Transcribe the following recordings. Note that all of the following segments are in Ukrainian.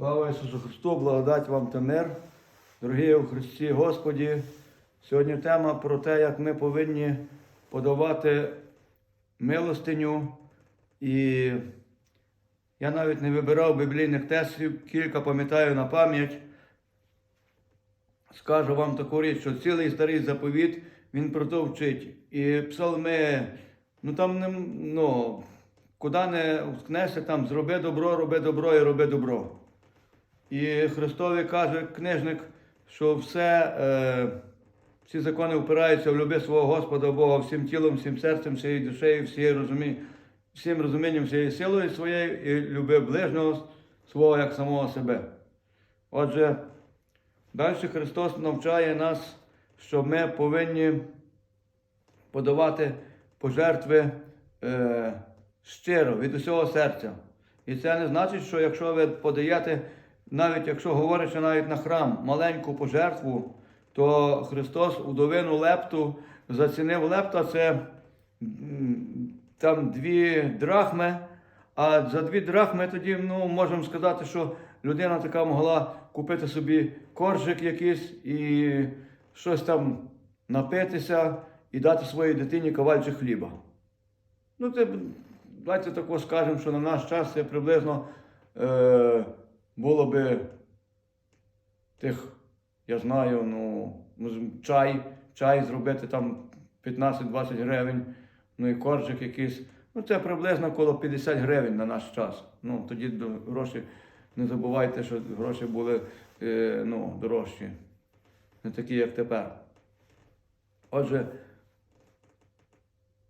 Слава Ісусу Христу, благодать вам та мир. Дорогі у Христі Господі. Сьогодні тема про те, як ми повинні подавати милостиню. І я навіть не вибирав біблійних текстів, кілька пам'ятаю на пам'ять. Скажу вам таку річ, що цілий старий заповіт він про то вчить. І псалми, ну там не ну, куди не вткнешся, там зроби добро, роби добро і роби добро. І Христові каже книжник, що все, е, всі закони впираються в люби свого Господа Бога всім тілом, всім серцем, всією душею, всією розумі... всім розумінням, всією силою своєю і люби ближнього свого як самого себе. Отже, далі Христос навчає нас, що ми повинні подавати пожертви е, щиро від усього серця. І це не значить, що якщо ви подаєте, навіть якщо говорячи навіть на храм, маленьку пожертву, то Христос удовину лепту зацінив лепта це там дві драхми. А за дві драхми тоді ну, можемо сказати, що людина така могла купити собі коржик якийсь і щось там напитися і дати своїй дитині ковальчик хліба. Ну, це давайте тако скажемо, що на наш час це приблизно е, було би тих, я знаю, ну, ну, чай, чай зробити там 15-20 гривень, ну і коржик якийсь. Ну, це приблизно коло 50 гривень на наш час. Ну, тоді гроші, не забувайте, що гроші були е, ну, дорожчі, не такі, як тепер. Отже,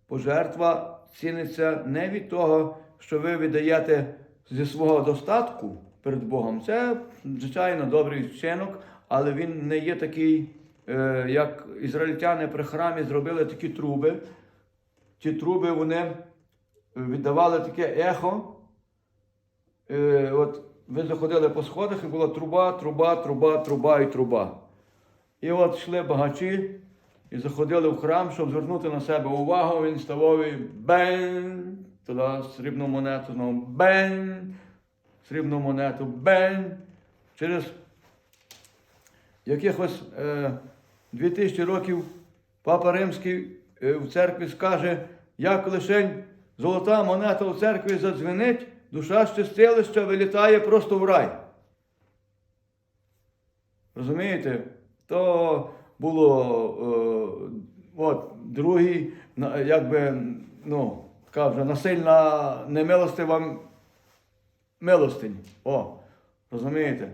пожертва ціниться не від того, що ви віддаєте зі свого достатку перед Богом. Це, звичайно, добрий вчинок, але він не є такий, е, як ізраїльтяни при храмі зробили такі труби. Ті труби вони віддавали таке ехо. Е, от ви заходили по сходах і була труба, труба, труба, труба і труба. І от йшли багачі і заходили в храм, щоб звернути на себе увагу, він ставав і бен, туди срібну монету, знову бен, срібну монету, бен. Через якихось е, 2000 років Папа Римський е, в церкві скаже, як лишень золота монета у церкві задзвенить, душа щастилища вилітає просто в рай. Розумієте? То було е, от, другий, якби, ну, така вже насильна немилостива милостинь. О, розумієте?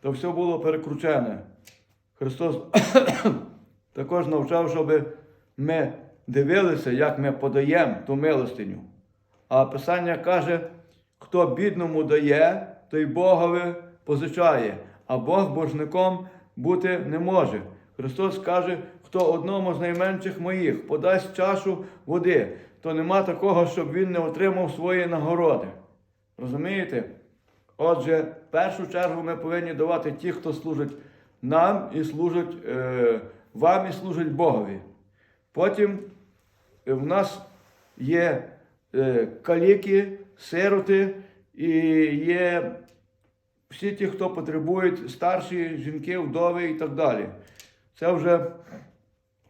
То все було перекручене. Христос також навчав, щоб ми дивилися, як ми подаємо ту милостиню. А Писання каже, хто бідному дає, той Богові позичає, а Бог боржником бути не може. Христос каже, хто одному з найменших моїх подасть чашу води, то нема такого, щоб він не отримав свої нагороди. Розумієте? Отже, в першу чергу ми повинні давати ті, хто служить нам і служить е, вам і служить Богові. Потім е, в нас є е, каліки, сироти і є всі ті, хто потребують, старші жінки, вдови і так далі. Це вже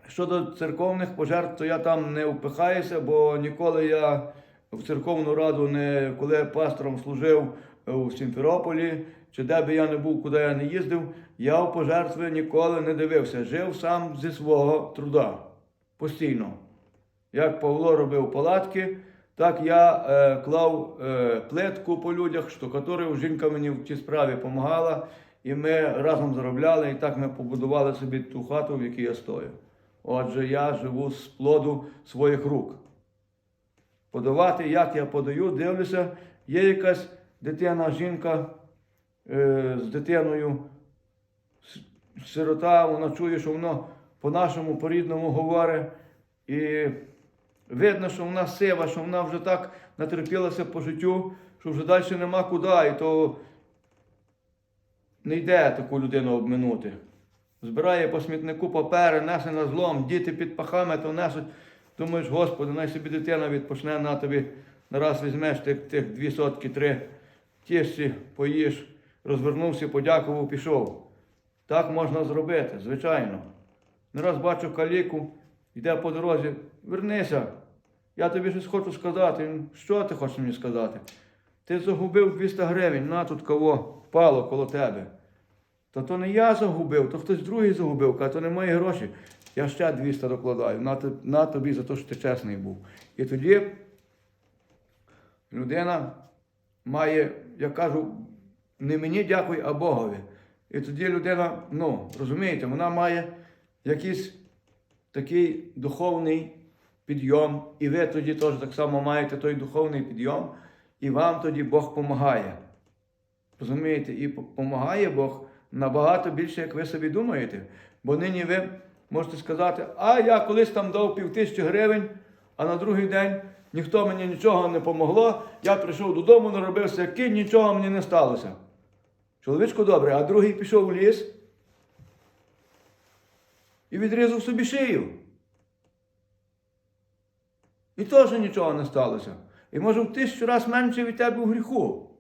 щодо церковних пожертв, то я там не впихаюся, бо ніколи я в церковну раду, не коли пастором служив у Сімферополі, чи де би я не був, куди я не їздив, я в пожертви ніколи не дивився. Жив сам зі свого труда постійно. Як Павло робив палатки, так я е, клав е, плитку по людях, штукатурив, жінка мені в цій справі допомагала, і ми разом заробляли, і так ми побудували собі ту хату, в якій я стою. Отже, я живу з плоду своїх рук. Подавати, як я подаю, дивлюся, є якась дитина, жінка е, з дитиною, сирота, вона чує, що воно по-нашому, по-рідному говорить. І видно, що вона сива, що вона вже так натерпілася по життю, що вже далі нема куди, і то не йде таку людину обминути. Збирає по смітнику папери, несе на злом, діти під пахами то несуть. Думаєш, Господи, най собі дитина відпочне на тобі, нараз візьмеш тих, тих дві сотки, три, тішся, поїш, розвернувся, подякував, пішов. Так можна зробити, звичайно. Не раз бачу каліку, йде по дорозі, вернися. Я тобі щось хочу сказати. Що ти хочеш мені сказати? Ти загубив 200 гривень, на тут кого впало коло тебе. Та то не я загубив, то хтось другий загубив, каже, то не мої гроші. Я ще 200 докладаю. На, на тобі за те, що ти чесний був. І тоді людина має, я кажу, не мені дякуй, а Богові. І тоді людина, ну, розумієте, вона має якийсь такий духовний підйом, і ви тоді теж так само маєте той духовний підйом, і вам тоді Бог допомагає. Розумієте, і допомагає Бог набагато більше, як ви собі думаєте. Бо нині ви можете сказати, а я колись там дав пів тисячі гривень, а на другий день ніхто мені нічого не помогло, я прийшов додому, наробився кінь, нічого мені не сталося. Чоловічко добре, а другий пішов в ліс і відрізав собі шию. І теж нічого не сталося. І може в тисячу разів менше від тебе у гріху.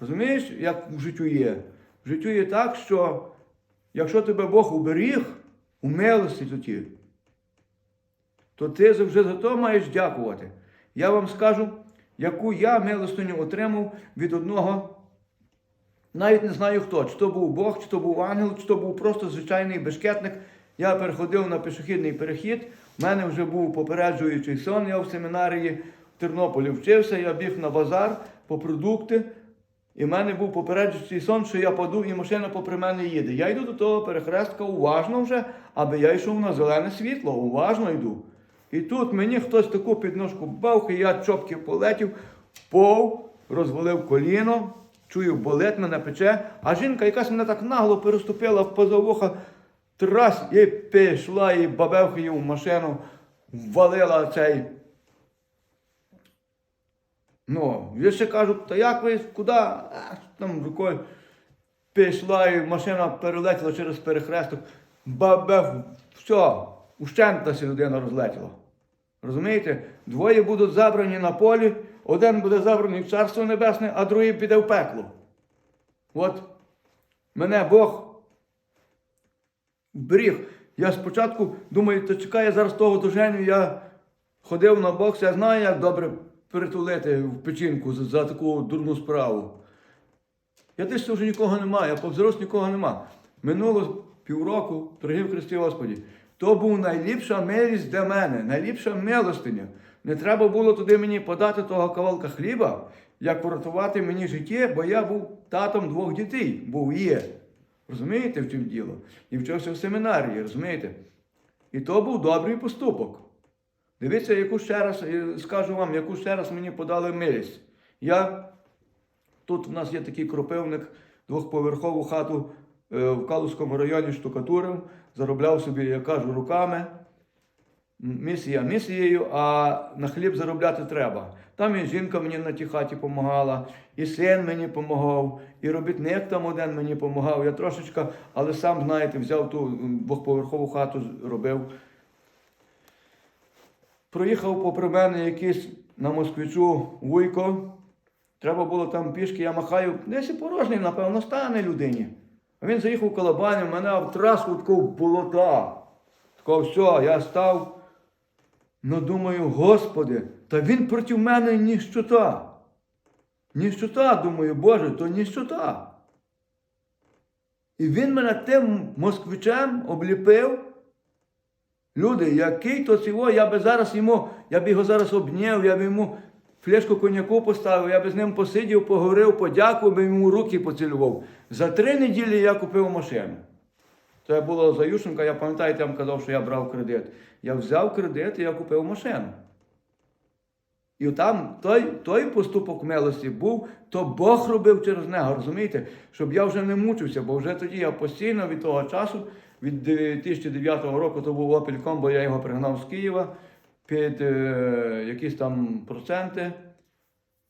Розумієш, як в життю є? В життю є так, що якщо тебе Бог уберіг у милості тоді, то ти вже за то маєш дякувати. Я вам скажу, яку я милостиню отримав від одного, навіть не знаю хто, чи то був Бог, чи то був ангел, чи то був просто звичайний бешкетник. Я переходив на пішохідний перехід, в мене вже був попереджуючий сон, я в семінарії в Тернополі вчився, я біг на базар по продукти. І в мене був попереджуючий сон, що я паду, і машина попри мене їде. Я йду до того перехрестка уважно вже, аби я йшов на зелене світло, уважно йду. І тут мені хтось таку підножку бавки, я чопки полетів, впав, розвалив коліно, чую, болить мене пече, а жінка якась мене так нагло переступила поза вуха, трас і пішла, і бабевка в машину, ввалила цей. Ну, я ще кажу, та як ви куди? А, там рукою пішла і машина перелетіла через перехресток. Бабе, все, ущентася людина розлетіла. Розумієте? Двоє будуть забрані на полі, один буде забраний в Царство Небесне, а другий піде в пекло. От мене Бог беріг. Я спочатку думаю, то чекай, я зараз того доженю, я ходив на бокс, я знаю, як добре притулити в печінку за, за таку дурну справу. Я десь вже нікого немає, я повзрос нікого нема. Минуло півроку, дорогі в Христі Господі. То був найліпша милість для мене, найліпша милостиня. Не треба було туди мені подати того кавалка хліба, як врятувати мені життя, бо я був татом двох дітей, був є. Розумієте, в чому діло? І вчився в семінарії, розумієте? І то був добрий поступок. Дивіться, яку ще раз е, скажу вам, яку ще раз мені подали милість. Я тут в нас є такий кропивник, двохповерхову хату е, в Калузькому районі штукатурив, заробляв собі, я кажу, руками. Місія місією, а на хліб заробляти треба. Там і жінка мені на тій хаті допомагала, і син мені допомагав, і робітник там один мені допомагав. Я трошечка, але сам, знаєте, взяв ту двохповерхову хату, робив. Проїхав попри мене якийсь на москвичу вуйко. Треба було там пішки, я махаю, десь і порожній, напевно, стане людині. А він заїхав коло баню, мене в такого в болота. Такого все, я став. Ну думаю, Господи, та він проти мене ніщота. Ніщота, думаю, Боже, то ніщота. І він мене тим москвичем обліпив. Люди, який то цього, я би зараз йому, я б його зараз обняв, я б йому флешку коньяку поставив, я б з ним посидів, поговорив, подякував, би йому руки поцілював. За три неділі я купив машину. Це було за Ющенка, я пам'ятаю, я вам казав, що я брав кредит. Я взяв кредит і я купив машину. І там той, той поступок милості був, то Бог робив через нього, розумієте? Щоб я вже не мучився, бо вже тоді я постійно від того часу, від 2009 року, то був Opel бо я його пригнав з Києва під е, якісь там проценти.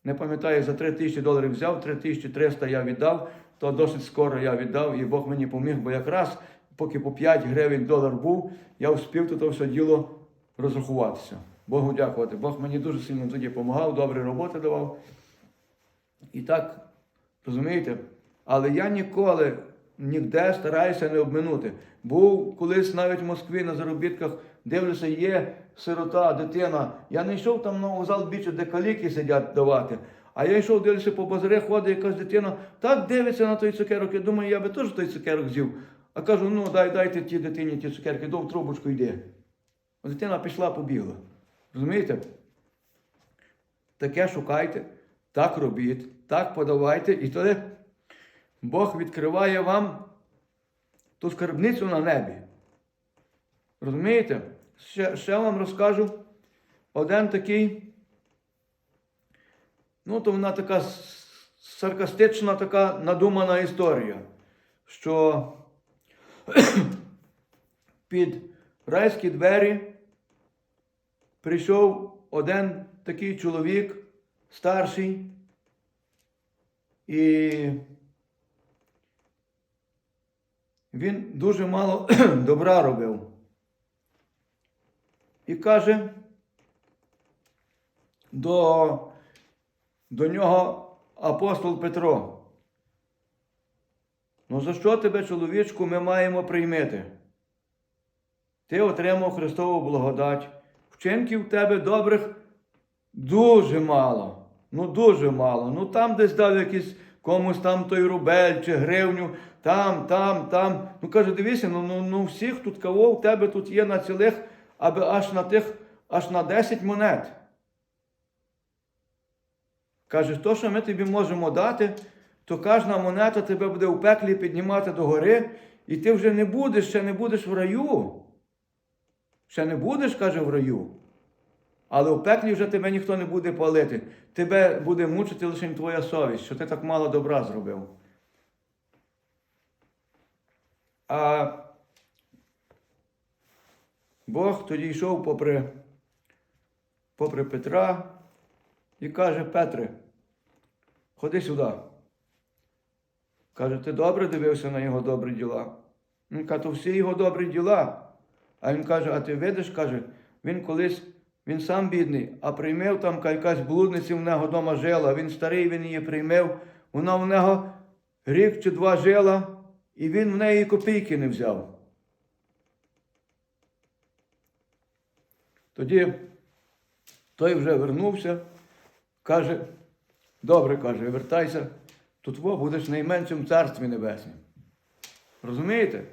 Не пам'ятаю, за 3 тисячі доларів взяв, 3300 я віддав, то досить скоро я віддав, і Бог мені поміг, бо якраз поки по 5 гривень долар був, я вспів то все діло розрахуватися. Богу дякувати. Бог мені дуже сильно тоді допомагав, добрі роботи давав. І так, розумієте? Але я ніколи ніде стараюся не обминути. Був колись навіть в Москві на заробітках, дивлюся, є сирота, дитина. Я не йшов там на вокзал більше, де каліки сидять давати. А я йшов, дивлюся по базарі, ходить якась дитина, так дивиться на той цукерок. Я думаю, я би теж той цукерок з'їв. А кажу, ну дай, дайте тій дитині ті цукерки, до в трубочку йди. Дитина пішла, побігла. Розумієте? Таке шукайте, так робіть, так подавайте, і тоді Бог відкриває вам ту скарбницю на небі. Розумієте? Ще, ще вам розкажу один такий. Ну, то вона така саркастична, така надумана історія, що під райські двері прийшов один такий чоловік, старший, і він дуже мало добра робив. І каже до, до нього апостол Петро. Ну за що тебе, чоловічку, ми маємо приймити? Ти отримав Христову благодать. Вчинків тебе добрих дуже мало. Ну дуже мало. Ну там десь дав якийсь комусь там той рубель чи гривню, там, там, там. Ну каже, дивися, ну, ну, ну всіх тут кого в тебе тут є на цілих, аби аж на тих, аж на 10 монет. Каже, то, що ми тобі можемо дати, то кожна монета тебе буде у пеклі піднімати до гори, і ти вже не будеш, ще не будеш в раю. Ще не будеш, каже, в раю. Але у пеклі вже тебе ніхто не буде палити. Тебе буде мучити лише твоя совість, що ти так мало добра зробив. А Бог тоді йшов попри, попри Петра і каже, Петре, ходи сюди. Каже, ти добре дивився на його добрі діла. Він каже, то всі його добрі діла. А він каже, а ти видиш, каже, він колись, він сам бідний, а приймив там ка- якась блудниця в нього вдома жила, він старий, він її приймив, вона в нього рік чи два жила, і він в неї копійки не взяв. Тоді той вже вернувся, каже, добре, каже, вертайся, тут во будеш найменшим в царстві небеснім. Розумієте?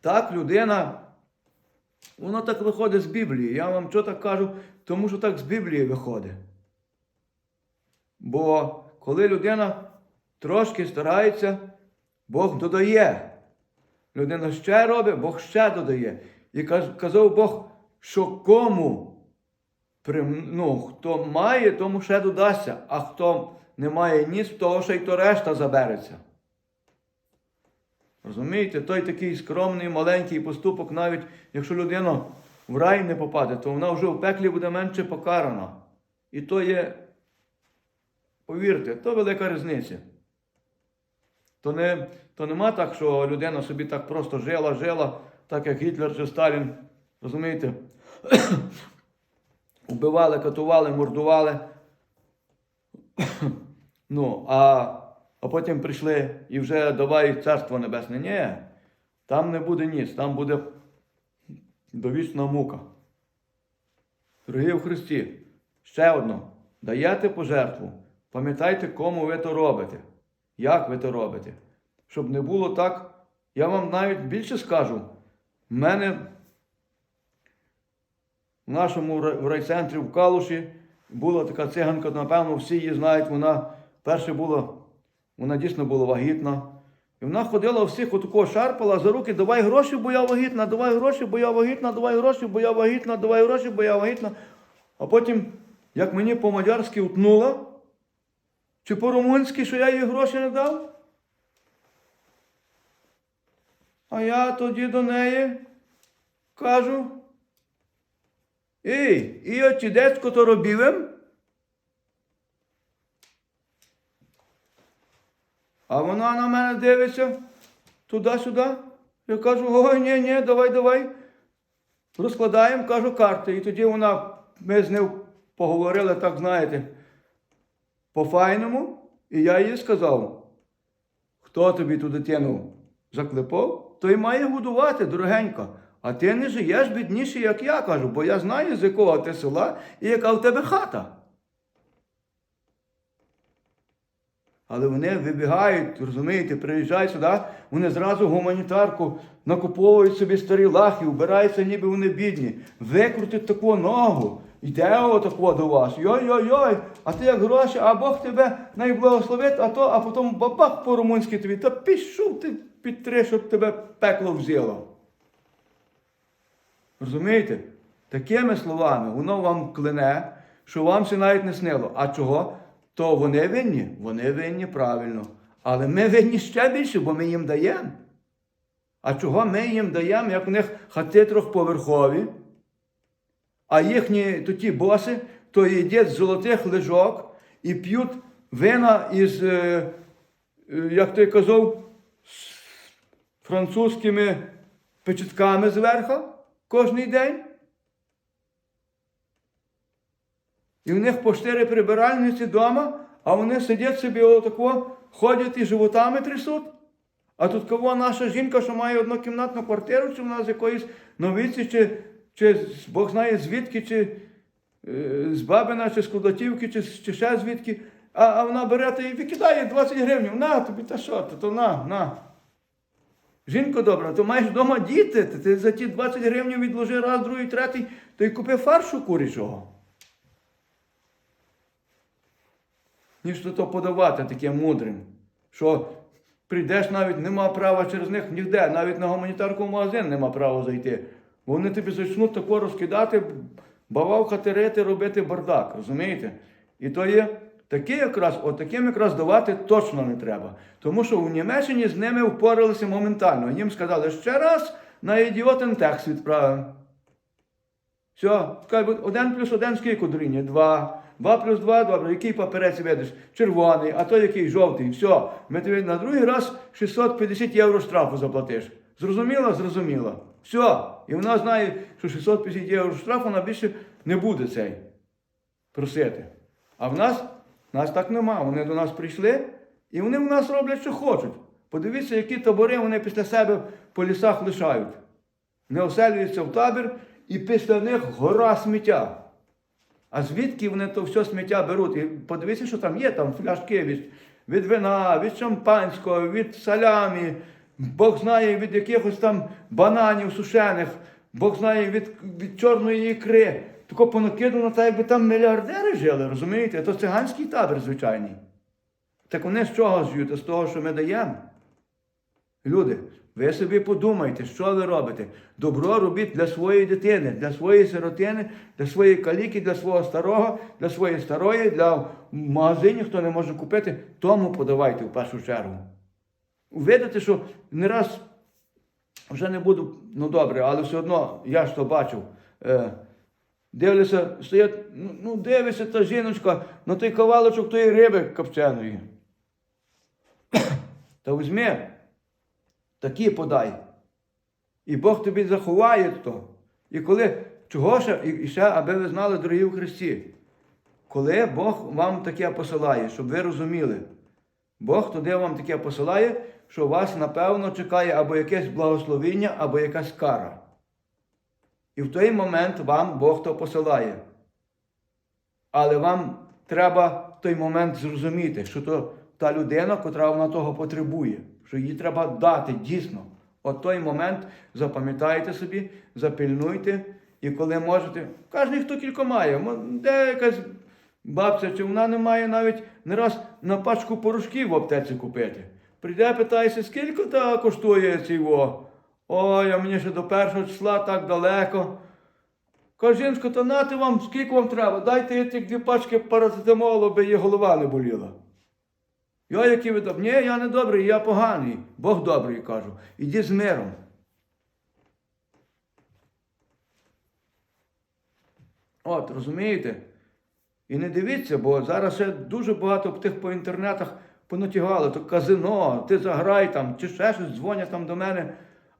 Так людина, воно так виходить з Біблії. Я вам що так кажу, тому що так з Біблії виходить. Бо коли людина трошки старається, Бог додає. Людина ще робить, Бог ще додає. І казав Бог, що кому, ну, хто має, тому ще додасться, а хто не має ніс, того ще й то решта забереться. Розумієте, той такий скромний, маленький поступок, навіть якщо людина в рай не попаде, то вона вже в пеклі буде менше покарана. І то є, повірте, то велика різниця. То, не, то нема так, що людина собі так просто жила, жила, так як Гітлер чи Сталін. Розумієте? Убивали, катували, мордували. ну, а, а потім прийшли і вже давай царство небесне. Ні, там не буде ніц, там буде довічна мука. Дорогі в Христі, ще одно. Даєте пожертву. Пам'ятайте, кому ви то робите. Як ви то робите? Щоб не було так, я вам навіть більше скажу. В мене в нашому райцентрі в Калуші була така циганка, напевно, всі її знають. Вона перше була, вона дійсно була вагітна. І вона ходила всіх отако шарпала за руки, давай гроші, бо я вагітна, давай гроші, бо я вагітна, давай гроші, бо я вагітна, давай гроші, бо я вагітна. А потім, як мені по-мадярськи утнула, чи по-румунськи, що я їй гроші не дав? А я тоді до неї кажу. Ей, і оці децько то робівем? А вона на мене дивиться туди-сюди. Я кажу, ой, ні, ні, давай, давай. Розкладаємо, кажу, карти. І тоді вона, ми з нею поговорили, так знаєте. по-файному, і я їй сказав, хто тобі ту дитину заклепав, той має годувати, дорогенька. А ти не живеш бідніше, як я кажу, бо я знаю, з якого ти села і яка в тебе хата. Але вони вибігають, розумієте, приїжджають сюди, вони зразу гуманітарку накуповують собі старі лахи, вбираються, ніби вони бідні, викрутять таку ногу, йде отако до вас. Йой-йой-йой, а ти як гроші, а Бог тебе найблагословить, а то, а потім бабах по-румунськи тобі, та пішов ти під три, щоб тебе пекло взяло. Розумієте? Такими словами воно вам клине, що вам це навіть не снило. А чого? То вони винні? Вони винні правильно. Але ми винні ще більше, бо ми їм даємо. А чого ми їм даємо, як у них хати трьохповерхові, а їхні тоді боси, то їдять з золотих лежок і п'ють вина із, е, е, як той казав, з французькими печатками зверху кожний день. І в них по чотири прибиральниці вдома, а вони сидять собі отако, ходять і животами трясуть. А тут кого наша жінка, що має однокімнатну квартиру, чи вона з якоїсь новиці, чи, чи Бог знає звідки, чи е, з Бабина, чи з Кудатівки, чи, чи ще звідки. А, а вона бере та і викидає 20 гривень. На тобі, та що, ти, то на, на. Жінко добра, то маєш вдома діти, ти, ти за ті 20 гривень відложи раз, другий, третій, то й купи фаршу курячого. Ніж то, подавати таким мудрим, що прийдеш навіть нема права через них ніде, навіть на гуманітарку в магазин нема права зайти. Вони тобі почнуть тако розкидати, бавав рити, робити бардак, розумієте? І то є таке якраз, от таким якраз давати точно не треба. Тому що в Німеччині з ними впоралися моментально. Їм сказали, ще раз на ідіотен текст відправимо. Все, один плюс один скільки дорівнює? Два. Два плюс два, добре, який паперець видиш? Червоний, а то який жовтий. Все, ми тобі на другий раз 650 євро штрафу заплатиш. Зрозуміло? Зрозуміло. Все. І вона знає, що 650 євро штрафу вона більше не буде цей просити. А в нас, нас так нема. Вони до нас прийшли і вони в нас роблять, що хочуть. Подивіться, які табори вони після себе по лісах лишають. Не оселюються в табір, і після них гора сміття. А звідки вони то все сміття беруть? І подивіться, що там є, там фляшки від, від вина, від шампанського, від салямі, Бог знає від якихось там бананів сушених, Бог знає від, від чорної ікри. Тако понакидано, так якби там мільярдери жили, розумієте? То циганський табір звичайний. Так вони з чого жують? З того, що ми даємо. Люди, ви собі подумайте, що ви робите. Добро робіть для своєї дитини, для своєї сиротини, для своєї каліки, для свого старого, для своєї старої, для магазині, хто не може купити, тому подавайте в першу чергу. Видите, що не раз вже не буду, ну добре, але все одно я ж то бачив. Е, дивлюся, стоять, ну, ну дивиться та жіночка на той кавалочок тої риби копченої. Та візьми, такі подай. І Бог тобі заховає то. І коли, чого ще, і ще, аби ви знали, дорогі в Христі, коли Бог вам таке посилає, щоб ви розуміли, Бог туди вам таке посилає, що вас, напевно, чекає або якесь благословіння, або якась кара. І в той момент вам Бог то посилає. Але вам треба в той момент зрозуміти, що то та людина, котра вона того потребує, що їй треба дати дійсно. От той момент запам'ятайте собі, запильнуйте, і коли можете, кожен хто кілько має, де якась бабця, чи вона не має навіть не раз на пачку порошків в аптеці купити. Прийде, питається, скільки та коштує во? Ой, а мені ще до першого числа так далеко. Жінка, то нати вам, скільки вам треба? Дайте я дві пачки парацетамолу, аби її голова не боліла. Я який ви? Ні, я не добрий, я поганий. Бог добрий, кажу. Іди з миром. От, розумієте? І не дивіться, бо зараз ще дуже багато тих по інтернетах понатягали, то казино, ти заграй там, чи ще щось дзвонять там до мене.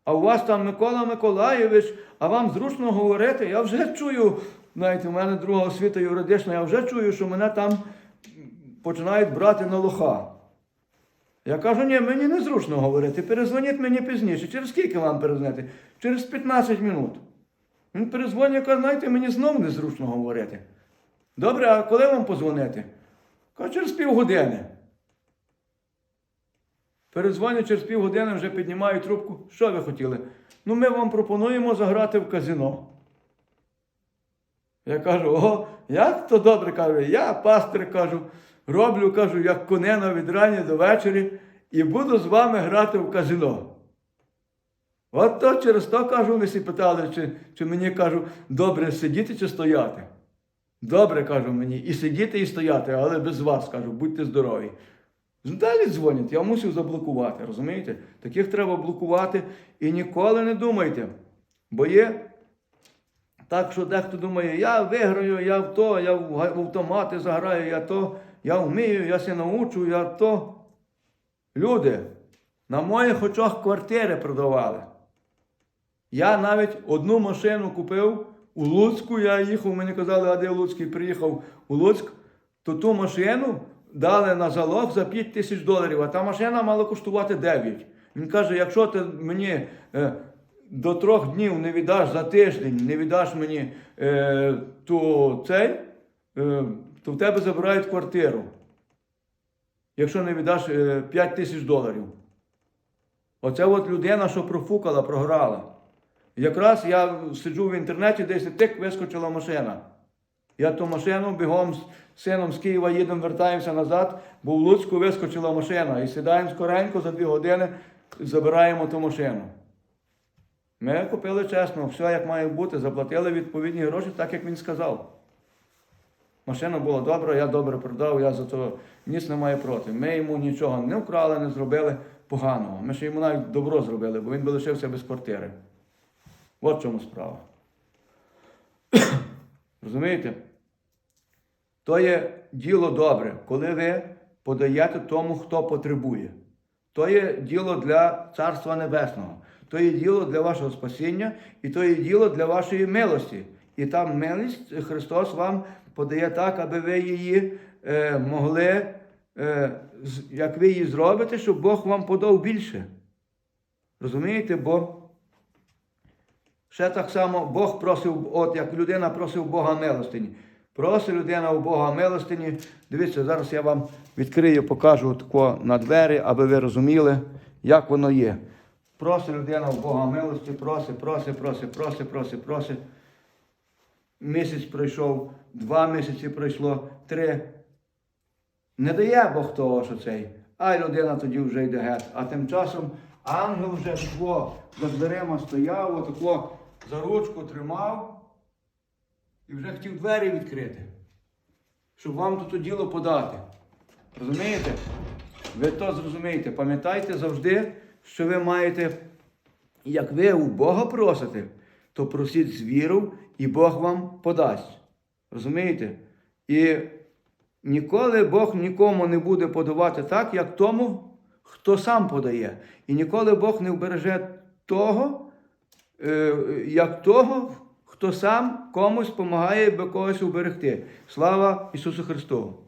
А у вас там Микола Миколаєвич, а вам зручно говорити. Я вже чую, знаєте, у мене друга освіта юридична, я вже чую, що мене там починають брати на лоха. Я кажу, ні, мені незручно говорити. Перезвоніть мені пізніше. Через скільки вам перезвонити? Через 15 минут. Він перезвонює, каже, знаєте, мені знову незручно говорити. Добре, а коли вам позвонити? Каже, через півгодини. Перезвоню через півгодини, вже піднімаю трубку. Що ви хотіли? Ну, ми вам пропонуємо заграти в казино. Я кажу, о, як то добре кажу, я пастир кажу, роблю, кажу, як конена від рання до вечора і буду з вами грати в казино. От то через то кажу, ми всі питали, чи, чи мені кажу, добре сидіти чи стояти. Добре, кажу мені, і сидіти, і стояти, але без вас кажу, будьте здорові. Далі дзвонять, я мусив заблокувати, розумієте? Таких треба блокувати і ніколи не думайте. Бо є так, що дехто думає, я виграю, я в то, я в автомати заграю, я то, я вмію, я се научу, я то. Люди, на моїх очах квартири продавали. Я навіть одну машину купив у Луцьку, я їхав, мені казали, а де Луцький приїхав у Луцьк, то ту машину дали на залог за 5 тисяч доларів, а та машина мала коштувати 9. Він каже, якщо ти мені е, до трьох днів не віддаш за тиждень, не віддаш мені е, ту цей, е, то в тебе забирають квартиру. Якщо не віддаш е, 5 тисяч доларів. Оце от людина, що профукала, програла. Якраз я сиджу в інтернеті, десь тик вискочила машина. Я ту машину бігом з сином з Києва їдемо, вертаємося назад, бо в Луцьку вискочила машина. І сідаємо скоренько за дві години, забираємо ту машину. Ми купили чесно, все як має бути, заплатили відповідні гроші, так як він сказав. Машина була добра, я добре продав, я за то ніс не маю проти. Ми йому нічого не вкрали, не зробили поганого. Ми ще йому навіть добро зробили, бо він би лишився без квартири. От чому справа. Розумієте? То є діло добре, коли ви подаєте тому, хто потребує. То є діло для Царства Небесного, то є діло для вашого спасіння, і то є діло для вашої милості. І там милість Христос вам подає так, аби ви її е, могли, е, як ви її зробите, щоб Бог вам подав більше. Розумієте? Бо Ще так само Бог просив, от як людина просив Бога милостині. Просить людина у Бога милостині. Дивіться, зараз я вам відкрию, покажу тако на двері, аби ви розуміли, як воно є. Просить людина у Бога милості, просить, просить, просить, просить, просить, просить. Місяць пройшов, два місяці пройшло, три. Не дає Бог того, що цей. А людина тоді вже йде геть. А тим часом ангел вже тако за дверима стояв, отако за ручку тримав і вже хотів двері відкрити, щоб вам тут діло подати. Розумієте? Ви то зрозумієте. Пам'ятайте завжди, що ви маєте, як ви у Бога просите, то просіть з вірою, і Бог вам подасть. Розумієте? І ніколи Бог нікому не буде подавати так, як тому, хто сам подає. І ніколи Бог не вбереже того, е, як того, хто сам комусь допомагає когось уберегти. Слава Ісусу Христу!